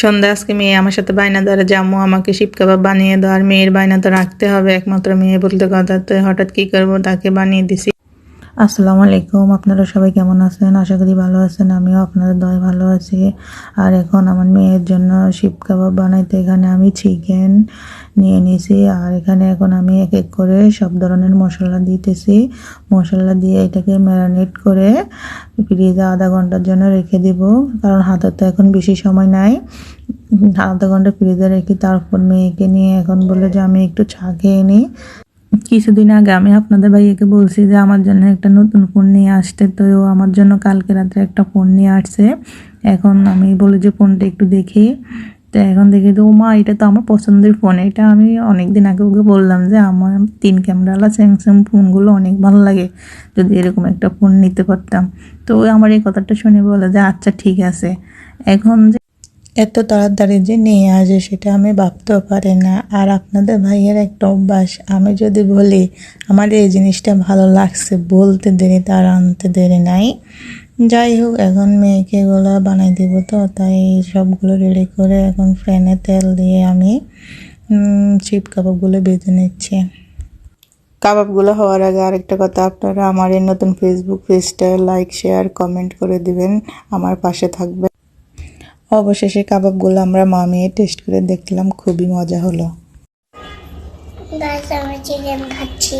সন্ধ্যা, আজকে মেয়ে আমার সাথে বায়না ধরে জামু আমাকে শিব কাবাব বানিয়ে দেওয়ার মেয়ের বায়না তো রাখতে হবে, একমাত্র মেয়ে বলতে কথা, তো হঠাৎ কি করব, তাকে বানিয়ে দিছি। আসসালামু আলাইকুম, আপনারা সবাই কেমন আছেন? আশা করি ভালো আছেন, আমিও আপনাদের দয় ভালো আছি। আর এখন আমার মেয়ের জন্য শিব কাবাব বানাইতে এখানে আমি চিকেন নিয়ে নিয়েছি আর এখানে এখন আমি এক এক করে সব ধরনের মশলা দিতেছি। মশলা দিয়ে এটাকে ম্যারিনেট করে ফ্রিজে আধা ঘণ্টার জন্য রেখে দিব। কারণ হাতে তো এখন বেশি সময় নাই। আধা ঘণ্টা ফ্রিজে রেখে তারপর মেয়েকে নিয়ে এখন বলে যে আমি একটু চা খেয়ে নিই। কিছুদিন আগে আমি আপনাদের ভাইয়াকে বলছি যে আমার জন্য একটা নতুন ফোন নিয়ে আসতে, তো আমার জন্য কালকে রাত্রে একটা ফোন নিয়ে আসছে। এখন আমি বলি যে ফোনটা একটু দেখি। তো এখন দেখি তো ও মা এটা তো আমার পছন্দের ফোন। এটা আমি অনেক দিন আগে ওকে বললাম যে, আমার তিন ক্যামেরাওয়ালা স্যামসাং ফোনগুলো অনেক ভালো লাগে। যদি এরকম একটা ফোন নিতে পারতাম। তো আমার এই কথাটা শুনে বলে যে আচ্ছা ঠিক আছে। এখন যে এত তাড়াতাড়ি যে নিয়ে আসে, সেটা আমি ভাবতেও পারি না। আর আপনাদের ভাইয়ের একটা অভ্যাস, আমি যদি বলি, আমার এই জিনিসটা ভালো লাগছে বলতে দেরি, তার আনতে দেরি নাই। যাই হোক, এখন মেয়েকে এগুলো বানাই দিব তো, তাই সবগুলো রেডি করে এখন ফ্যানে তেল দিয়ে আমি চিপ কাবাবগুলো বেঁধে নিচ্ছি। কাবাবগুলো হওয়ার আগে আরেকটা কথা, আপনারা আমার এই নতুন ফেসবুক পেজটা লাইক শেয়ার কমেন্ট করে দিবেন, আমার পাশে থাকবে অবশেষে কাবাবগুলো আমরা মা মেয়ে টেস্ট করে দেখলাম খুবই মজা হলো। চিকেন খাচ্ছি।